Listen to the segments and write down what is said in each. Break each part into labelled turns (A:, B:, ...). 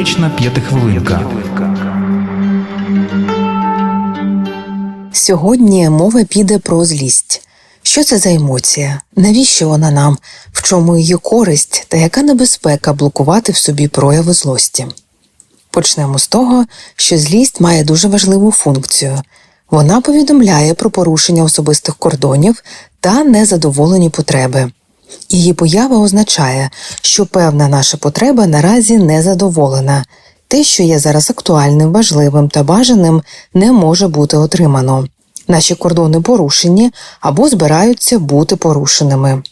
A: Енергетична п'ятихвилинка.
B: Сьогодні мова піде про злість. Що це за емоція? Навіщо вона нам? В чому її користь та яка небезпека блокувати в собі прояви злості? Почнемо з того, що злість має дуже важливу функцію. Вона повідомляє про порушення особистих кордонів та незадоволені потреби. Її поява означає, що певна наша потреба наразі не задоволена. Те, що є зараз актуальним, важливим та бажаним, не може бути отримано. Наші кордони порушені або збираються бути порушеними.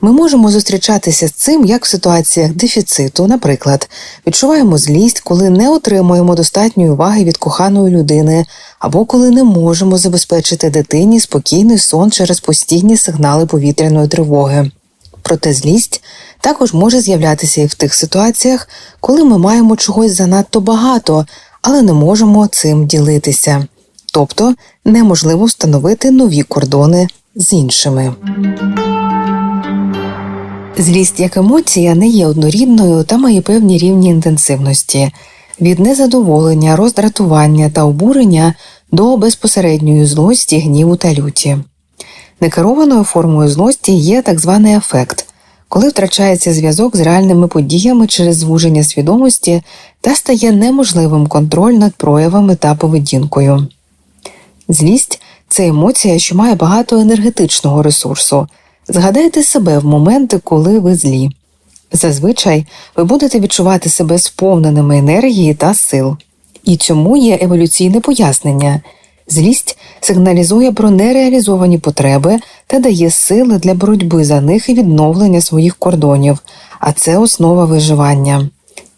B: Ми можемо зустрічатися з цим як в ситуаціях дефіциту, наприклад, відчуваємо злість, коли не отримуємо достатньої уваги від коханої людини, або коли не можемо забезпечити дитині спокійний сон через постійні сигнали повітряної тривоги. Проте злість також може з'являтися і в тих ситуаціях, коли ми маємо чогось занадто багато, але не можемо цим ділитися. Тобто неможливо встановити нові кордони з іншими. Злість як емоція не є однорідною та має певні рівні інтенсивності від незадоволення, роздратування та обурення до безпосередньої злості, гніву та люті. Некерованою формою злості є так званий ефект, коли втрачається зв'язок з реальними подіями через звуження свідомості та стає неможливим контроль над проявами та поведінкою. Злість це емоція, що має багато енергетичного ресурсу. Згадайте себе в моменти, коли ви злі. Зазвичай ви будете відчувати себе сповненими енергії та сил. І цьому є еволюційне пояснення. Злість сигналізує про нереалізовані потреби та дає сили для боротьби за них і відновлення своїх кордонів, а це основа виживання.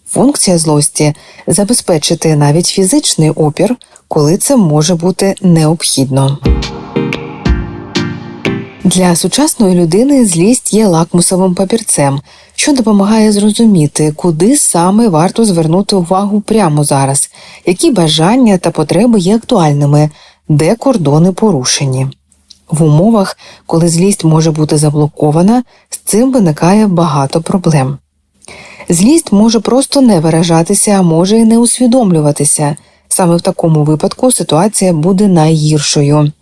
B: Функція злості забезпечити навіть фізичний опір, коли це може бути необхідно. Для сучасної людини злість є лакмусовим папірцем, що допомагає зрозуміти, куди саме варто звернути увагу прямо зараз, які бажання та потреби є актуальними, де кордони порушені. В умовах, коли злість може бути заблокована, з цим виникає багато проблем. Злість може просто не виражатися, а може і не усвідомлюватися. Саме в такому випадку ситуація буде найгіршою.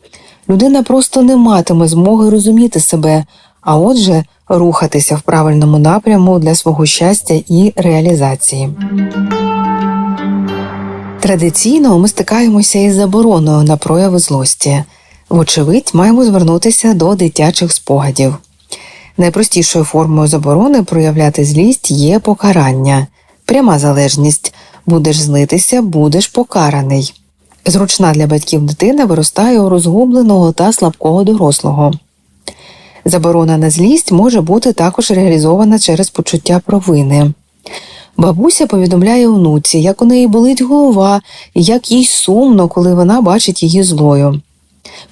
B: Людина просто не матиме змоги розуміти себе, а отже, рухатися в правильному напряму для свого щастя і реалізації. Традиційно ми стикаємося із забороною на прояви злості. Вочевидь, маємо звернутися до дитячих спогадів. Найпростішою формою заборони проявляти злість є покарання, пряма залежність будеш злитися, будеш покараний. Зручна для батьків дитина виростає у розгубленого та слабкого дорослого. Заборона на злість може бути також реалізована через почуття провини. Бабуся повідомляє онуці, як у неї болить голова і як їй сумно, коли вона бачить її злою.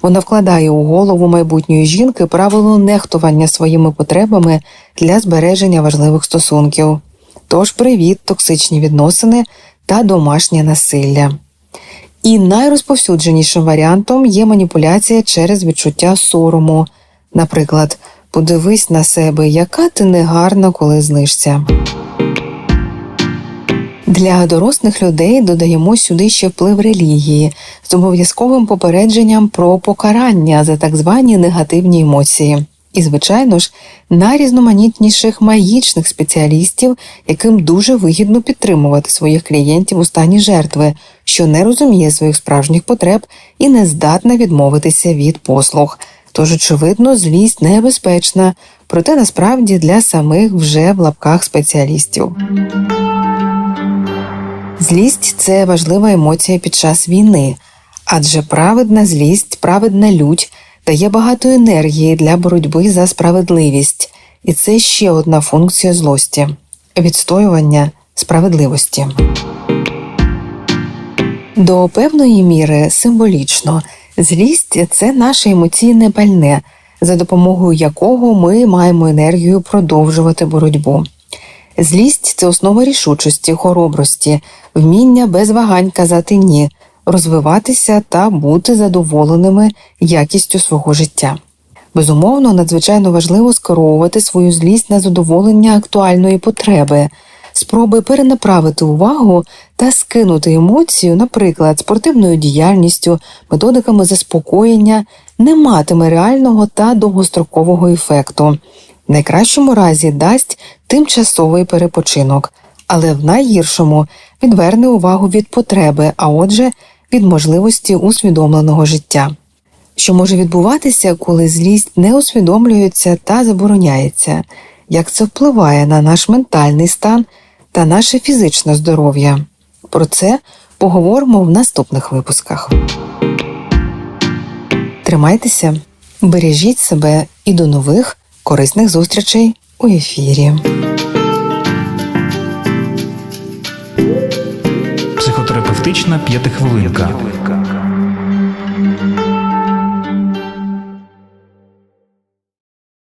B: Вона вкладає у голову майбутньої жінки правило нехтування своїми потребами для збереження важливих стосунків. Тож привіт, токсичні відносини та домашнє насилля. І найрозповсюдженішим варіантом є маніпуляція через відчуття сорому. Наприклад, подивись на себе, яка ти негарна, коли знишся. Для дорослих людей додаємо сюди ще вплив релігії з обов'язковим попередженням про покарання за так звані негативні емоції. І, звичайно ж, найрізноманітніших магічних спеціалістів, яким дуже вигідно підтримувати своїх клієнтів у стані жертви, що не розуміє своїх справжніх потреб і не здатна відмовитися від послуг. Тож, очевидно, злість небезпечна, проте насправді для самих вже в лапках спеціалістів. Злість це важлива емоція під час війни, адже праведна злість, праведна лють дає багато енергії для боротьби за справедливість, і це ще одна функція злості відстоювання справедливості. До певної міри символічно злість це наше емоційне пальне, за допомогою якого ми маємо енергію продовжувати боротьбу. Злість це основа рішучості, хоробрості, вміння без вагань казати ні, розвиватися та бути задоволеними якістю свого життя. Безумовно, надзвичайно важливо скеровувати свою злість на задоволення актуальної потреби, спроби перенаправити увагу та скинути емоцію, наприклад, спортивною діяльністю, методиками заспокоєння, не матиме реального та довгострокового ефекту. В найкращому разі дасть тимчасовий перепочинок, але в найгіршому відверне увагу від потреби, а отже, від можливості усвідомленого життя. Що може відбуватися, коли злість не усвідомлюється та забороняється, як це впливає на наш ментальний стан та наше фізичне здоров'я. Про це поговоримо в наступних випусках. Тримайтеся, бережіть себе і до нових корисних зустрічей у ефірі.
A: Психотерапевтична п'ятихвилинка.